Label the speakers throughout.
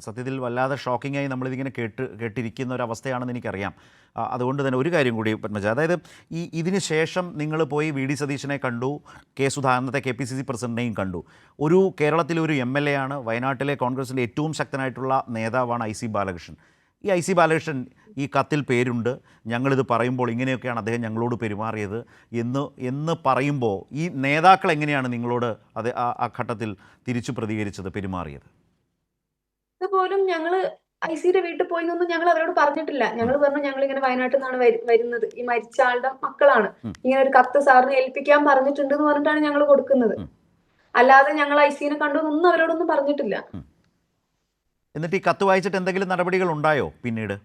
Speaker 1: സത്യത്തിൽ വല്ലാതെ ഷോക്കിംഗ് ആയി നമ്മളിതിങ്ങനെ കേട്ട് കേട്ടിരിക്കുന്ന ഒരു അവസ്ഥയാണെന്ന് എനിക്കറിയാം അതുകൊണ്ട് തന്നെ ഒരു കാര്യം കൂടി പത്മജ അതായത് ഈ ഇതിന് ശേഷം നിങ്ങൾ പോയി വി ഡി സതീശനെ കണ്ടു കെ സുധാകരനത്തെ കെ പി സി സി പ്രസിഡന്റിനെയും കണ്ടു. ഒരു കേരളത്തിലെ ഒരു എം എൽ എ ആണ് വയനാട്ടിലെ കോൺഗ്രസിന്റെ ഏറ്റവും ശക്തനായിട്ടുള്ള നേതാവാണ് ഐ സി ബാലകൃഷ്ണൻ. ഈ ഐ സി ബാലകൃഷ്ണൻ ഈ കത്തിൽ പേരുണ്ട് ഞങ്ങളിത് പറയുമ്പോൾ ഇങ്ങനെയൊക്കെയാണ് അദ്ദേഹം ഞങ്ങളോട് പെരുമാറിയത് എന്ന് എന്ന് പറയുമ്പോൾ ഈ നേതാക്കൾ എങ്ങനെയാണ് നിങ്ങളോട് അത് ആ ഘട്ടത്തിൽ തിരിച്ചു പ്രതികരിച്ചത് പെരുമാറിയത്?
Speaker 2: ഇതുപോലും ഞങ്ങൾ ഐ സിയുടെ വീട്ടിൽ പോയി നിന്നും ഞങ്ങൾ അവരോട് പറഞ്ഞിട്ടില്ല. ഞങ്ങൾ പറഞ്ഞു ഞങ്ങൾ ഇങ്ങനെ വയനാട്ടിൽ നിന്നാണ് വരുന്നത്. ഈ മരിച്ച ആളുടെ മക്കളാണ്. ഇങ്ങനെ ഒരു കത്ത് സാറിന് ഏൽപ്പിക്കാൻ പറഞ്ഞിട്ടുണ്ട് എന്ന് പറഞ്ഞിട്ടാണ് ഞങ്ങൾ കൊടുക്കുന്നത്. അല്ലാതെ ഞങ്ങൾ ഐ സിനെ കണ്ടു ഒന്നും അവരോടൊന്നും പറഞ്ഞിട്ടില്ല.
Speaker 1: എന്നിട്ട് ഈ കത്ത് വായിച്ചിട്ട് എന്തെങ്കിലും നടപടികൾ ഉണ്ടായോ പിന്നീട്?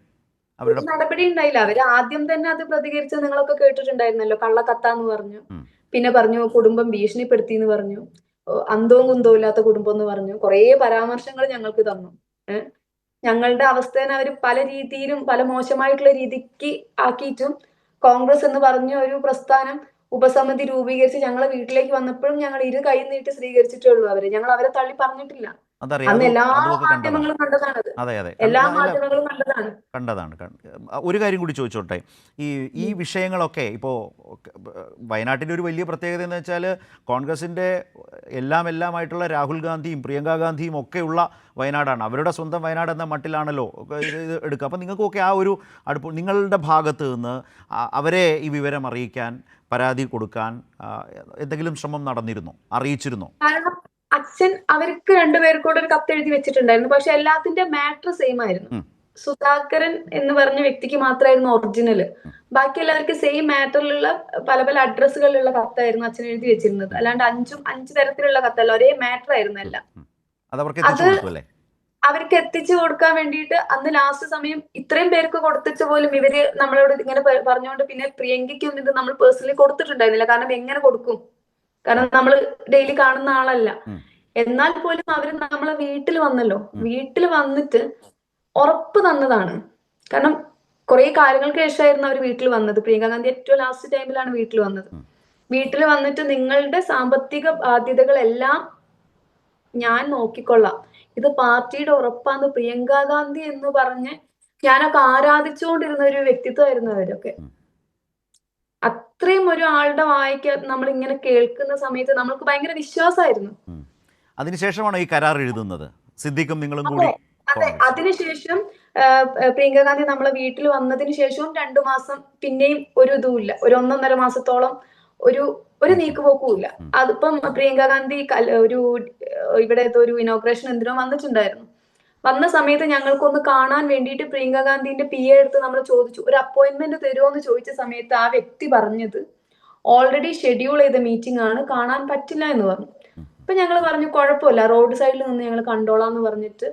Speaker 1: അവരുടെ
Speaker 2: നടപടി ഉണ്ടായില്ല. അവർ ആദ്യം തന്നെ അത് പ്രതികരിച്ച് നിങ്ങളൊക്കെ കേട്ടിട്ടുണ്ടായിരുന്നല്ലോ കള്ള കള്ളക്കത്താന്ന് പറഞ്ഞു. പിന്നെ പറഞ്ഞു കുടുംബം ഭീഷണിപ്പെടുത്തി എന്ന് പറഞ്ഞു അന്തവും കുന്തവും ഇല്ലാത്ത കുടുംബം എന്ന് പറഞ്ഞു. കുറേ പരാമർശങ്ങൾ ഞങ്ങൾക്ക് തന്നു. ഞങ്ങളുടെ അവസ്ഥേനെ അവർ പല രീതിയിലും പല മോശമായിട്ടുള്ള രീതിക്ക് ആക്കിയിട്ടും കോൺഗ്രസ് എന്ന് പറഞ്ഞ ഒരു പ്രസ്ഥാനം ഉപസമിതി രൂപീകരിച്ച് ഞങ്ങളെ വീട്ടിലേക്ക് വന്നപ്പോഴും ഞങ്ങൾ ഇരു കൈ നീട്ടി സ്വീകരിച്ചിട്ടേ ഉള്ളൂ അവരെ. ഞങ്ങൾ അവരെ തള്ളി പറഞ്ഞിട്ടില്ല.
Speaker 1: അതറിയാം. അത് കണ്ടതാണ്. അതെ
Speaker 2: കണ്ടതാണ്.
Speaker 1: കണ്ടതാണ്. കണ്ട- ഒരു കാര്യം കൂടി ചോദിച്ചോട്ടെ. ഈ ഈ വിഷയങ്ങളൊക്കെ ഇപ്പോൾ വയനാട്ടിന്റെ ഒരു വലിയ പ്രത്യേകത എന്ന് വെച്ചാൽ കോൺഗ്രസിന്റെ എല്ലാം എല്ലാമായിട്ടുള്ള രാഹുൽ ഗാന്ധിയും പ്രിയങ്ക ഗാന്ധിയും ഒക്കെയുള്ള വയനാടാണ്. അവരുടെ സ്വന്തം വയനാട് എന്ന മട്ടിലാണല്ലോ ഇത് എടുക്കുക. അപ്പോൾ നിങ്ങൾക്കൊക്കെ ആ ഒരു അടുപ്പ് നിങ്ങളുടെ ഭാഗത്ത് നിന്ന് അവരെ ഈ വിവരം അറിയിക്കാൻ പരാതി കൊടുക്കാൻ എന്തെങ്കിലും ശ്രമം നടന്നിരുന്നോ? അറിയിച്ചിരുന്നോ?
Speaker 2: അച്ഛൻ അവർക്ക് രണ്ടുപേർക്കൂടെ ഒരു കത്ത് എഴുതി വെച്ചിട്ടുണ്ടായിരുന്നു. പക്ഷെ എല്ലാത്തിന്റെ മാറ്റർ സെയിം ആയിരുന്നു. സുധാകരൻ എന്ന് പറഞ്ഞ വ്യക്തിക്ക് മാത്രമായിരുന്നു ഒറിജിനൽ ബാക്കി എല്ലാവർക്കും സെയിം മാറ്ററിലുള്ള പല പല അഡ്രസ്സുകളിലുള്ള കത്തായിരുന്നു അച്ഛൻ എഴുതി വെച്ചിരുന്നത്. അല്ലാണ്ട് അഞ്ചും അഞ്ച് തരത്തിലുള്ള കത്തല്ല. ഒരേ മാറ്റർ ആയിരുന്നു എല്ലാം.
Speaker 1: അത് അവർക്ക് എത്തിച്ചു
Speaker 2: കൊടുക്കാൻ വേണ്ടിയിട്ട് അന്ന് ലാസ്റ്റ് സമയം ഇത്രയും പേർക്ക് കൊടുത്തിട്ട് പോലും ഇവർ നമ്മളോട് ഇങ്ങനെ പറഞ്ഞുകൊണ്ട് പിന്നെ പ്രിയങ്കയ്ക്കൊന്നും ഇത് നമ്മൾ പേഴ്സണലി കൊടുത്തിട്ടുണ്ടായിരുന്നില്ല. കാരണം എങ്ങനെ കൊടുക്കും? കാരണം നമ്മൾ ഡെയിലി കാണുന്ന ആളല്ല. എന്നാൽ പോലും അവർ നമ്മളെ വീട്ടിൽ വന്നല്ലോ. വീട്ടിൽ വന്നിട്ട് ഉറപ്പ് തന്നതാണ്. കാരണം കുറെ കാര്യങ്ങൾക്ക് ശേഷമായിരുന്നു അവർ വീട്ടിൽ വന്നത്. പ്രിയങ്ക ഗാന്ധി ഏറ്റവും ലാസ്റ്റ് ടൈമിലാണ് വീട്ടിൽ വന്നത്. വീട്ടിൽ വന്നിട്ട് നിങ്ങളുടെ സാമ്പത്തിക ബാധ്യതകളെല്ലാം ഞാൻ നോക്കിക്കൊള്ളാം. ഇത് പാർട്ടിയുടെ ഉറപ്പാന്ന് പ്രിയങ്ക ഗാന്ധി എന്ന് പറഞ്ഞ് ഞാനൊക്കെ ആരാധിച്ചുകൊണ്ടിരുന്ന ഒരു വ്യക്തിത്വമായിരുന്നു അവരൊക്കെ. അത്രയും ഒരു ആളുടെ വായിക്ക നമ്മൾ ഇങ്ങനെ കേൾക്കുന്ന സമയത്ത് നമ്മൾക്ക് ഭയങ്കര വിശ്വാസമായിരുന്നു.
Speaker 1: അതിനുശേഷമാണോ ഈ കരാർ എഴുതുന്നത് സിദ്ദിഖും നിങ്ങളും കൂടി
Speaker 2: അതെ. അതിനുശേഷം പ്രിയങ്ക ഗാന്ധി നമ്മളെ വീട്ടിൽ വന്നതിന് ശേഷവും രണ്ടു മാസം പിന്നെയും ഒരു ഇതുമില്ല ഒരു ഒന്നൊന്നര മാസത്തോളം ഒരു ഒരു നീക്കുപോക്കും ഇല്ല
Speaker 1: ഉം.
Speaker 2: അതിപ്പം പ്രിയങ്ക ഗാന്ധി ഒരു ഇവിടെ ഒരു ഇനോഗ്രേഷൻ എന്തിനോ വന്നിട്ടുണ്ടായിരുന്നു വന്ന സമയത്ത് ഞങ്ങൾക്കൊന്ന് കാണാൻ വേണ്ടിയിട്ട് പ്രിയങ്ക ഗാന്ധിന്റെ പി എ എടുത്ത് നമ്മൾ ചോദിച്ചു ഒരു അപ്പോയിന്റ്മെന്റ് തരുമോ എന്ന് ചോദിച്ച സമയത്ത് ആ വ്യക്തി പറഞ്ഞത് ഓൾറെഡി ഷെഡ്യൂൾ ചെയ്ത മീറ്റിംഗ് ആണ് കാണാൻ പറ്റില്ല എന്ന് പറഞ്ഞു. അപ്പൊ ഞങ്ങൾ പറഞ്ഞു കുഴപ്പമില്ല. റോഡ് സൈഡിൽ നിന്ന് ഞങ്ങൾ കണ്ടോളാം എന്ന് പറഞ്ഞിട്ട്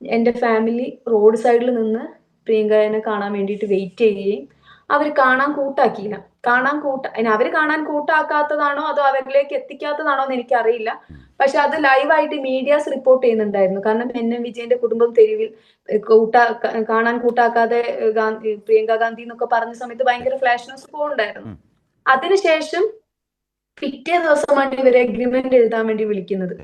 Speaker 2: എന്റെ ഫാമിലി റോഡ് സൈഡിൽ നിന്ന് പ്രിയങ്കനെ കാണാൻ വേണ്ടിയിട്ട് വെയിറ്റ് ചെയ്യുകയും അവർ കാണാൻ കൂട്ടാക്കിയില്ല. കാണാൻ കൂട്ട അവർ അവർ കാണാൻ കൂട്ടാക്കാത്തതാണോ അതോ അവരിലേക്ക് എത്തിക്കാത്തതാണോ എന്ന് എനിക്കറിയില്ല. പക്ഷെ അത് ലൈവായിട്ട് മീഡിയാസ് റിപ്പോർട്ട് ചെയ്യുന്നുണ്ടായിരുന്നു. കാരണം എൻ എം വിജയന്റെ കുടുംബം തെരുവിൽ കൂട്ടാ കാണാൻ കൂട്ടാക്കാതെ ഗാന്ധി പ്രിയങ്ക ഗാന്ധി എന്നൊക്കെ പറഞ്ഞ സമയത്ത് ഭയങ്കര ഫ്ലാഷ് ന്യൂസ് പോകുന്നുണ്ടായിരുന്നു. അതിനുശേഷം പിറ്റേ ദിവസമാണ് ഇവരെ അഗ്രിമെന്റ് എഴുതാൻ വേണ്ടി വിളിക്കുന്നത്.